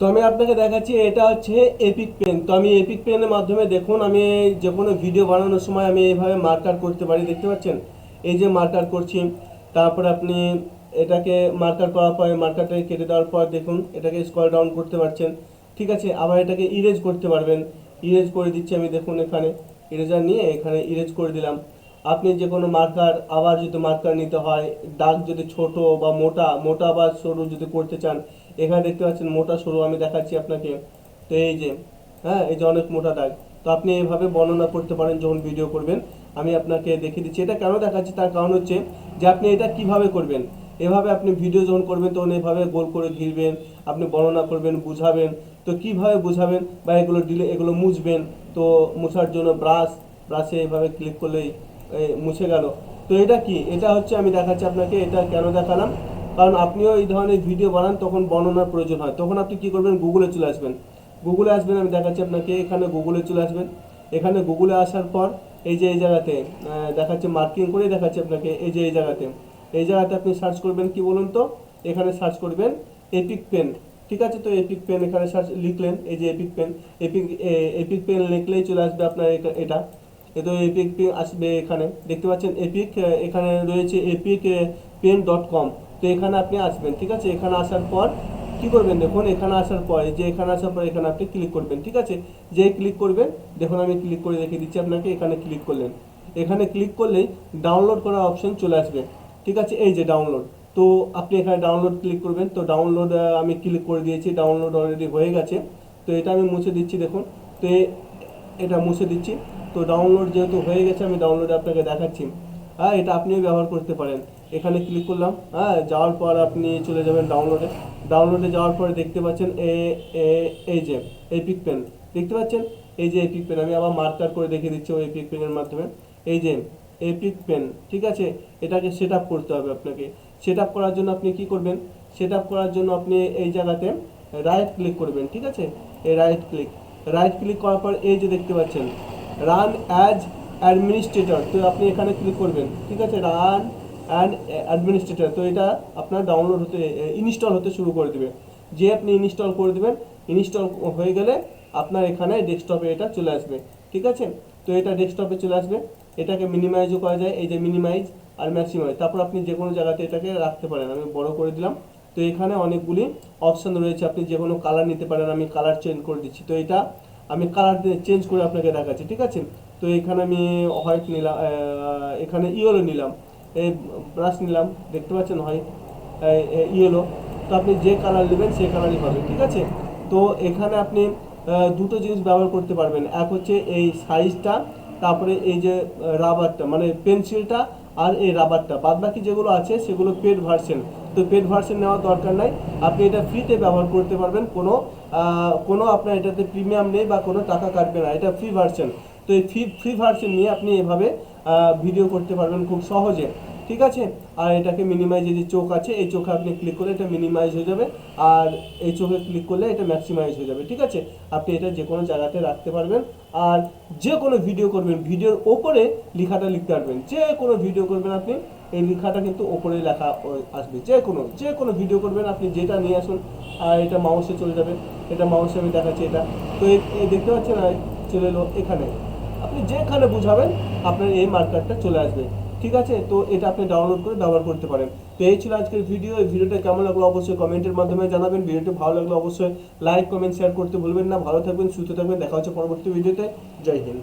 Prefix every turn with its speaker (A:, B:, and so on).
A: তো আমি আপনাকে দেখাচ্ছি, এটা হচ্ছে এপিক পেন তো আমি এপিক পেনের মাধ্যমে দেখুন, আমি যে কোনো ভিডিও বানানোর সময় আমি এইভাবে মার্কার করতে পারি, দেখতে পাচ্ছেন? এই যে মার্কার করছি, তারপর আপনি এটাকে মার্কার করার পরে মার্কারটাকে কেটে দেওয়ার পর দেখুন, এটাকে স্কল ডাউন করতে পারছেন। ঠিক আছে, আবার এটাকে ইরেজ করতে পারবেন। ইরেজ করে দিচ্ছি আমি, দেখুন এখানে। ইরেজার নিয়ে এখানে ইরেজ করে দিলাম। আপনি যে কোনো মার্কার আবার যদি মার্কার নিতে হয়, দাগ যদি ছোট বা মোটা মোটা বা সরু যদি করতে চান এখানে দেখতে পাচ্ছেন মোটা সরু, আমি দেখাচ্ছি আপনাকে। তো এই যে হ্যাঁ এই যে অনেক মোটা দাগ। তো আপনি এইভাবে বর্ণনা করতে পারেন যখন ভিডিও করবেন। আমি আপনাকে দেখিয়ে দিচ্ছি। এটা কেন দেখাচ্ছি? তার কারণ হচ্ছে যে আপনি এটা কীভাবে করবেন? এভাবে আপনি ভিডিও যখন করবেন, তখন এভাবে গোল করে ঘিরবেন, আপনি বর্ণনা করবেন, বুঝাবেন। তো কীভাবে বুঝাবেন? বা এগুলো দিলে এগুলো মুছবেন? তো মুছার জন্য ব্রাশ ব্রাশে এইভাবে ক্লিক করলেই মুছে গেল। তো এটা কি? এটা হচ্ছে, আমি দেখাচ্ছি আপনাকে, এটা কেন দেখালাম? কারণ আপনিও এই ধরনের ভিডিও বানান, তখন বর্ণনার প্রয়োজন হয়। তখন আপনি কি করবেন? গুগলে চলে আসবেন। গুগলে আসবেন, আমি দেখাচ্ছি আপনাকে। এখানে গুগলে চলে আসবেন। এখানে গুগলে আসার পর এই যে এই জায়গাতে দেখাচ্ছে মার্কিং করে দেখাচ্ছে আপনাকে এই যে এই জায়গাতে। এই জায়গাতে আপনি সার্চ করবেন কি বলুন তো? এখানে সার্চ করবেন এপিক পেন ঠিক আছে তো? এপিক পেন এখানে সার্চ লিখলেন। এই যে epic pen epic epic pen লিখলেই চলে আসবে আপনার এটা- তো এপিক পেন আসবে এখানে। দেখতে পাচ্ছেন? এপিক এখানে রয়েছে এপিক পেন ডট কম তো এখানে আপনি আসবেন, ঠিক আছে? এখানে আসার পর কি করবেন? দেখুন, এখানে আসার পর যে এখানে আসার পর এখানে আপনি ক্লিক করবেন, ঠিক আছে? যে ক্লিক করবেন, দেখুন, আমি ক্লিক করে রেখে দিচ্ছি আপনাকে, এখানে ক্লিক করলেন। এখানে ক্লিক করলেই ডাউনলোড করার অপশন চলে আসবে, ঠিক আছে? এই যে ডাউনলোড তো আপনি এখানে ডাউনলোড ক্লিক করবেন, তো ডাউনলোড আমি ক্লিক করে দিয়েছি ডাউনলোড অলরেডি হয়ে গেছে। তো এটা আমি মুছে দিচ্ছি, দেখুন, তো এটা মুছে দিচ্ছি। তো ডাউনলোড যেহেতু হয়ে গেছে, আমি ডাউনলোড আপনাকে দেখাচ্ছি। হ্যাঁ এটা আপনিও ব্যবহার করতে পারেন। এখানে ক্লিক করলাম হ্যাঁ যাওয়ার পর আপনি চলে যাবেন ডাউনলোডে ডাউনলোডে যাওয়ার পরে দেখতে পাচ্ছেন এ এ- এই যে এপিক পেন দেখতে পাচ্ছেন? এই যে এপিক পেন আমি আবার মার্কার করে দেখিয়ে দিচ্ছি ওই এপিক পেনের মাধ্যমে। এই যে এপিক পেন ঠিক আছে? এটাকে সেট করতে হবে আপনাকে। সেট করার জন্য আপনি কি করবেন? সেট করার জন্য আপনি এই জায়গাতে রাইট ক্লিক করবেন, ঠিক আছে? এই রাইট ক্লিক রাইট ক্লিক করার পর এই যে দেখতে পাচ্ছেন রান অ্যাজ অ্যাডমিনিস্ট্রেটর তো আপনি এখানে ক্লিক করবেন, ঠিক আছে? রান অ্যান্ড অ্যাডমিনিস্ট্রেটর তো এটা আপনার ডাউনলোড হতে ইনস্টল হতে শুরু করে দেবে। যে আপনি ইনস্টল করে দেবেন ইনস্টল হয়ে গেলে আপনার এখানে ডেস্কটপে এটা চলে আসবে। ঠিক আছে? তো এটা ডেস্কটপে চলে আসবে। এটাকে মিনিমাইজও করা যায়, এই যে মিনিমাইজ আর ম্যাক্সিমাইজ তারপর আপনি যে কোনো জায়গাতে এটাকে রাখতে পারেন। আমি বড় করে দিলাম। তো এখানে অনেকগুলি অপশান রয়েছে। আপনি যে কোনো কালার নিতে পারেন, আমি কালার চেঞ্জ করে দিচ্ছি। তো এটা আমি কালার চেঞ্জ করে আপনাকে দেখাচ্ছি। ঠিক আছে? তো এখানে আমি হোয়াইট নিলাম এখানে ইয়েলো নিলাম। ব্রাশ নিলাম, দেখতে পাচ্ছেন হোয়াইট ইয়েলো তো আপনি যে কালার নেবেন, সেই কালারই হবে ঠিক আছে? তো এখানে আপনি দুটো জিনিস ব্যবহার করতে পারবেন। এক হচ্ছে এই সাইজটা তারপরে এই যে রাবারটা মানে পেন্সিলটা আর এই রাবারটা বাদ বাকি যেগুলো আছে, সেগুলো পেড ভার্সেন তো পেড ভার্সেন নেওয়ার দরকার নাই। আপনি এটা ফ্রিতে ব্যবহার করতে পারবেন। কোনো কোনো আপনার এটাতে প্রিমিয়াম নেই বা কোনো টাকা কাটবে না। এটা ফ্রি ভার্সন তো এই ফ্রি ফ্রি ভার্সন নিয়ে আপনি এভাবে ভিডিও করতে পারবেন খুব সহজে, ঠিক আছে? আর এটাকে মিনিমাইজ যে চোখ আছে, এই চোখে আপনি ক্লিক করলে এটা মিনিমাইজ হয়ে যাবে, আর এই চোখে ক্লিক করলে এটা ম্যাক্সিমাইজ হয়ে যাবে, ঠিক আছে? আপনি এটা যে কোনো জায়গাতে রাখতে পারবেন, আর যে কোনো ভিডিও করবেন ভিডিওর ওপরে লেখাটা লিখতে পারবেন, যে কোনো ভিডিও করবেন আপনি, এই লেখাটা কিন্তু ওপরে লেখা আসবে, যে কোনো যে কোনো ভিডিও করবেন আপনি যেটা নিয়ে আসুন, আর এটা মাউসে চলে যাবে, এটা মাউসে আমি দেখাচ্ছি এটা, তো দেখতে পাচ্ছেন চলে এলো এখানে আপনি যেখানে বুঝাবেন, আপনার এই মার্কারটা চলে আসবে। ঠিক আছে? তো এটা আপনি ডাউনলোড করে ব্যবহার করতে পারেন। তো এই ছিল আজকের ভিডিও এই ভিডিওটা কেমন লাগল অবশ্যই কমেন্টের মাধ্যমে জানাবেন। ভিডিওটি ভালো লাগল অবশ্যই লাইক কমেন্ট শেয়ার করতে ভুলবেন না। ভালো থাকবেন, সুস্থ থাকবেন। দেখা হচ্ছে পরবর্তী ভিডিওতে জয় হিন্দ।